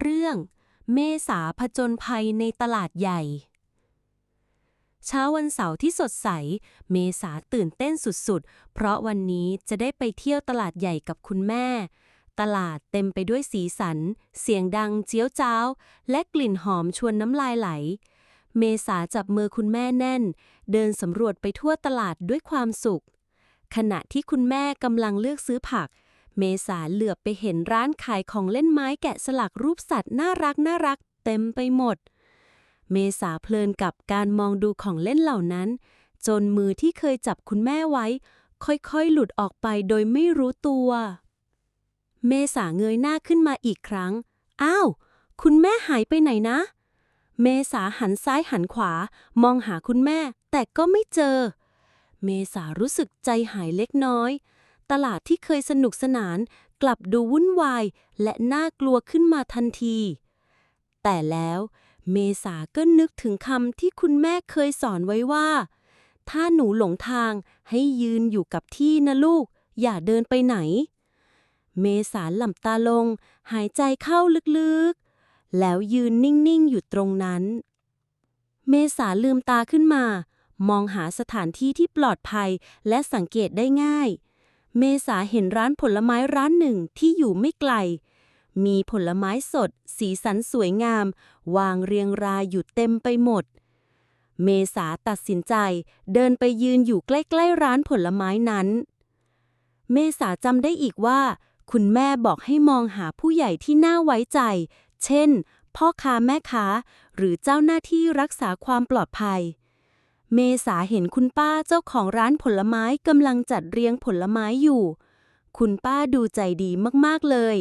เรื่อง เมษาผจญภัยในตลาดใหญ่ เช้าวันเสาร์ที่สดใส เมษาตื่นเต้นสุดๆ เพราะวันนี้จะได้ไปเที่ยวตลาดใหญ่กับคุณแม่ ตลาดเต็มไปด้วยสีสัน เสียงดังเจี๊ยวจ้าว และกลิ่นหอมชวนน้ำลายไหล เมษาจับมือคุณแม่แน่น เดินสำรวจไปทั่วตลาดด้วยความสุข ขณะที่คุณแม่กำลังเลือกซื้อผัก เมษาเหลือบไปเห็นร้านขายของเล่นไม้แกะสลักรูปสัตว์น่ารักน่ารักเต็มไปหมด เมษาเพลินกับการมองดูของเล่นเหล่านั้น จนมือที่เคยจับคุณแม่ไว้ ค่อยๆ หลุดออกไปโดยไม่รู้ตัว เมษาเงยหน้าขึ้นมาอีกครั้ง อ้าว คุณแม่หายไปไหนนะ เมษาหันซ้ายหันขวา มองหาคุณแม่ แต่ก็ไม่เจอ เมษารู้สึกใจหายเล็กน้อย ตลาดที่เคยสนุกสนานกลับดูวุ่นวาย และน่ากลัวขึ้นมาทันที แต่แล้วเมษาก็นึกถึงคำที่คุณแม่เคยสอนไว้ว่า ถ้าหนูหลงทางให้ยืนอยู่กับที่นะลูก อย่าเดินไปไหน เมษาหลับตาลง หายใจเข้าลึกๆ แล้วยืนนิ่งๆ อยู่ตรงนั้น เมษาลืมตาขึ้นมา มองหาสถานที่ที่ปลอดภัยและสังเกตได้ง่าย เมษาเห็นร้านผลไม้ร้านหนึ่งที่อยู่ไม่ไกล มีผลไม้สด สีสันสวยงาม วางเรียงรายอยู่เต็มไปหมด เมษาตัดสินใจเดินไปยืนอยู่ใกล้ๆร้านผลไม้นั้น เมษาจำได้อีกว่า คุณแม่บอกให้มองหาผู้ใหญ่ที่น่าไว้ใจ เช่น พ่อค้าแม่ค้า หรือเจ้าหน้าที่รักษาความปลอดภัย เมษาเห็นคุณป้าเจ้าของร้านผลไม้กำลังจัดเรียงผลไม้อยู่ คุณป้าดูใจดีมาก ๆ เลย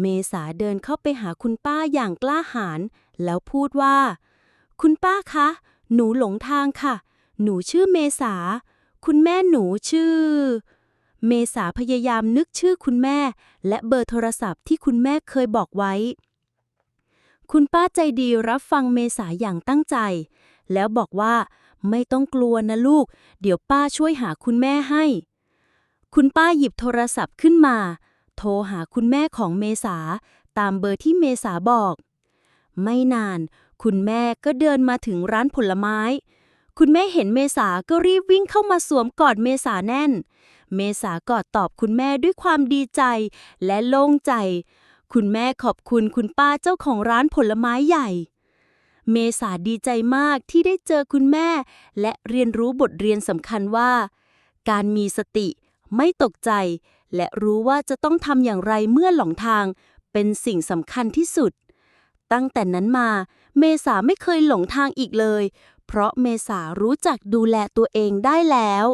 เมษาเดินเข้าไปหาคุณป้าอย่างกล้าหาญแล้วพูดว่า คุณป้าคะ หนูหลงทางค่ะ หนูชื่อเมษา คุณแม่หนูชื่อ เมษาพยายามนึกชื่อคุณแม่ และเบอร์โทรศัพท์ที่คุณแม่เคยบอกไว้ คุณป้าใจดีรับฟังเมษาอย่างตั้งใจ แล้วบอกว่า ไม่ต้องกลัวนะลูก เดี๋ยวป้าช่วยหาคุณแม่ให้ คุณป้าหยิบโทรศัพท์ขึ้นมา โทรหาคุณแม่ของเมษา ตามเบอร์ที่เมษาบอก ไม่นาน คุณแม่ก็เดินมาถึงร้านผลไม้ คุณแม่เห็นเมษาก็รีบวิ่งเข้ามาสวมกอดเมษาแน่น เมษากอดตอบคุณแม่ด้วยความดีใจและโล่งใจ คุณแม่ขอบคุณคุณป้าเจ้าของร้านผลไม้ใหญ่ เมษาดีใจมากที่ได้เจอคุณแม่ และเรียนรู้บทเรียนสำคัญว่า การมีสติ ไม่ตกใจ และรู้ว่าจะต้องทำอย่างไรเมื่อหลงทาง เป็นสิ่งสำคัญที่สุด ตั้งแต่นั้นมา เมษาไม่เคยหลงทางอีกเลย เพราะเมษารู้จักดูแลตัวเองได้แล้ว